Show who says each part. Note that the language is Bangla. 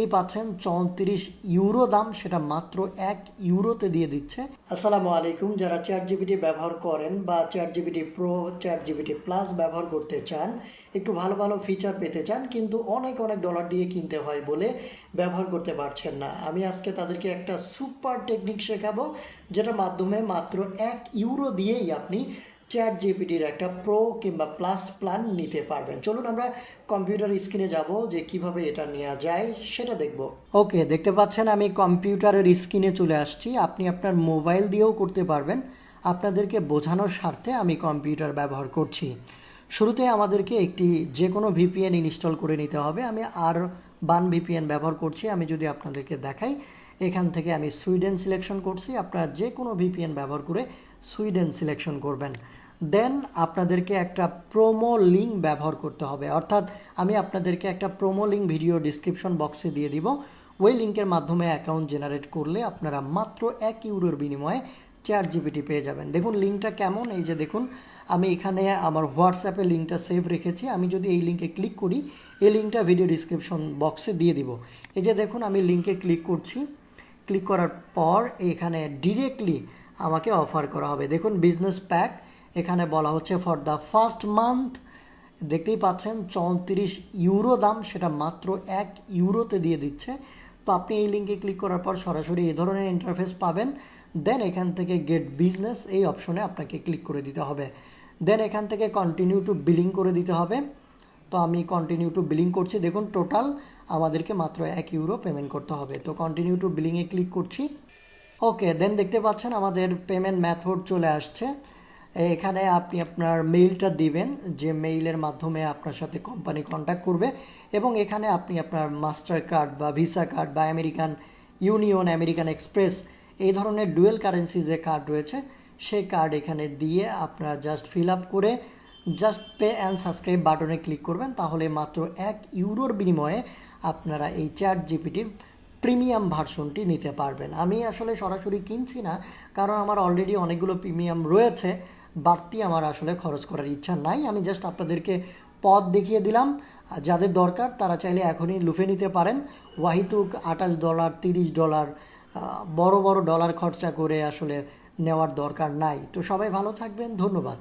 Speaker 1: এই পাচ্ছেন চৌত্রিশ ইউরো দাম, সেটা মাত্র এক ইউরোতে দিয়ে দিচ্ছে। আসসালামু আলাইকুম, যারা চ্যাট জিবিটি ব্যবহার করেন বা ChatGPT pro ChatGPT plus ব্যবহার করতে চান, একটু ভালো ভালো ফিচার পেতে চান, কিন্তু অনেক অনেক ডলার দিয়ে কিনতে হয় বলে ব্যবহার করতে পারছেন না। আমি আজকে তাদেরকে একটা সুপার টেকনিক শেখাবো, যেটার মাধ্যমে মাত্র এক ইউরো দিয়েই আপনি চ্যাট জিপিটির একটা প্রো কিংবা প্লাস প্ল্যান নিতে পারবেন। চলুন আমরা কম্পিউটার স্ক্রিনে যাব যে কীভাবে এটা নেওয়া যায়, সেটা দেখব। ওকে, দেখতে পাচ্ছেন আমি কম্পিউটারের স্ক্রিনে চলে আসছি। আপনি আপনার মোবাইল দিয়েও করতে পারবেন। আপনাদেরকে বোঝানোর স্বার্থে আমি কম্পিউটার ব্যবহার করছি। শুরুতে আমাদেরকে একটি যে কোনো ভিপিএন ইনস্টল করে নিতে হবে। আমি আর বান ভিপিএন ব্যবহার করছি। আমি যদি আপনাদেরকে দেখাই, এখান থেকে আমি সুইডেন সিলেকশন করছি। আপনারা যে কোনো ভিপিএন ব্যবহার করে সুইডেন সিলেকশন করবেন। দেন আপনাদেরকে একটা প্রোমো লিঙ্ক ব্যবহার করতে হবে। অর্থাৎ আমি আপনাদেরকে একটা প্রোমো লিঙ্ক ভিডিও ডিসক্রিপশন বক্সে দিয়ে দিব। ওই লিঙ্কের মাধ্যমে অ্যাকাউন্ট জেনারেট করলে আপনারা মাত্র এক ইউরোর বিনিময়ে চার জিবিটি পেয়ে যাবেন। দেখুন লিঙ্কটা কেমন? এই যে দেখুন, আমি এখানে আমার হোয়াটসঅ্যাপে লিঙ্কটা সেভ রেখেছি। আমি যদি এই লিঙ্কে ক্লিক করি, এই লিঙ্কটা ভিডিও ডিসক্রিপশন বক্সে দিয়ে দিব। এই যে দেখুন, আমি লিঙ্কে ক্লিক করছি। ক্লিক করার পর এখানে ডিরেক্টলি আমাকে অফার করা হবে। দেখুন বিজনেস প্যাক এখানে বলা হচ্ছে ফর দ্য ফার্স্ট মান্থ দেখতেই পাচ্ছেন চৌত্রিশ ইউরো দাম, সেটা মাত্র এক ইউরোতে দিয়ে দিচ্ছে। তো আপনি এই লিঙ্কে ক্লিক করার পর সরাসরি এই ধরনের ইন্টারফেস পাবেন। দেন এখান থেকে গেট বিজনেস এই অপশনে আপনাকে ক্লিক করে দিতে হবে। দেন এখান থেকে কন্টিনিউ টু বিলিং করে দিতে হবে। তো আমি কন্টিনিউ টু বিলিং করছি। দেখুন টোটাল আমাদেরকে মাত্র এক ইউরো পেমেন্ট করতে হবে। তো কন্টিনিউ টু বিলিংয়ে ক্লিক করছি। ওকে দেন দেখতে পাচ্ছেন আমাদের পেমেন্ট মেথড চলে আসছে। এখানে আপনি আপনার মেইলটা দিবেন, যে মেইলের মাধ্যমে আপনার সাথে কোম্পানি কন্ট্যাক্ট করবে এবং এখানে আপনি আপনার মাস্টার কার্ড বা ভিসা কার্ড বা আমেরিকান ইউনিয়ন আমেরিকান এক্সপ্রেস এই ধরনের ডুয়েল কারেন্সি যে কার্ড রয়েছে, সেই কার্ড এখানে দিয়ে আপনারা জাস্ট ফিল আপ করে জাস্ট পে অ্যান্ড সাবস্ক্রাইব বাটনে ক্লিক করবেন। তাহলে মাত্র এক ইউরোর বিনিময়ে আপনারা এই চ্যাট জিপিটির প্রিমিয়াম ভার্সনটি নিতে পারবেন। আমি আসলে সরাসরি কিনছি না, কারণ আমার অলরেডি অনেকগুলো প্রিমিয়াম রয়েছে, বাড়তি আমার আসলে খরচ করার ইচ্ছা নাই। আমি জাস্ট আপনাদেরকে পথ দেখিয়ে দিলাম। যাদের দরকার, তারা চাইলে এখনই লুফে নিতে পারেন। ওয়াহিতুক আঠাশ ডলার তিরিশ ডলার বড় বড় ডলার খরচা করে আসলে নেওয়ার দরকার নাই। তো সবাই ভালো থাকবেন, ধন্যবাদ।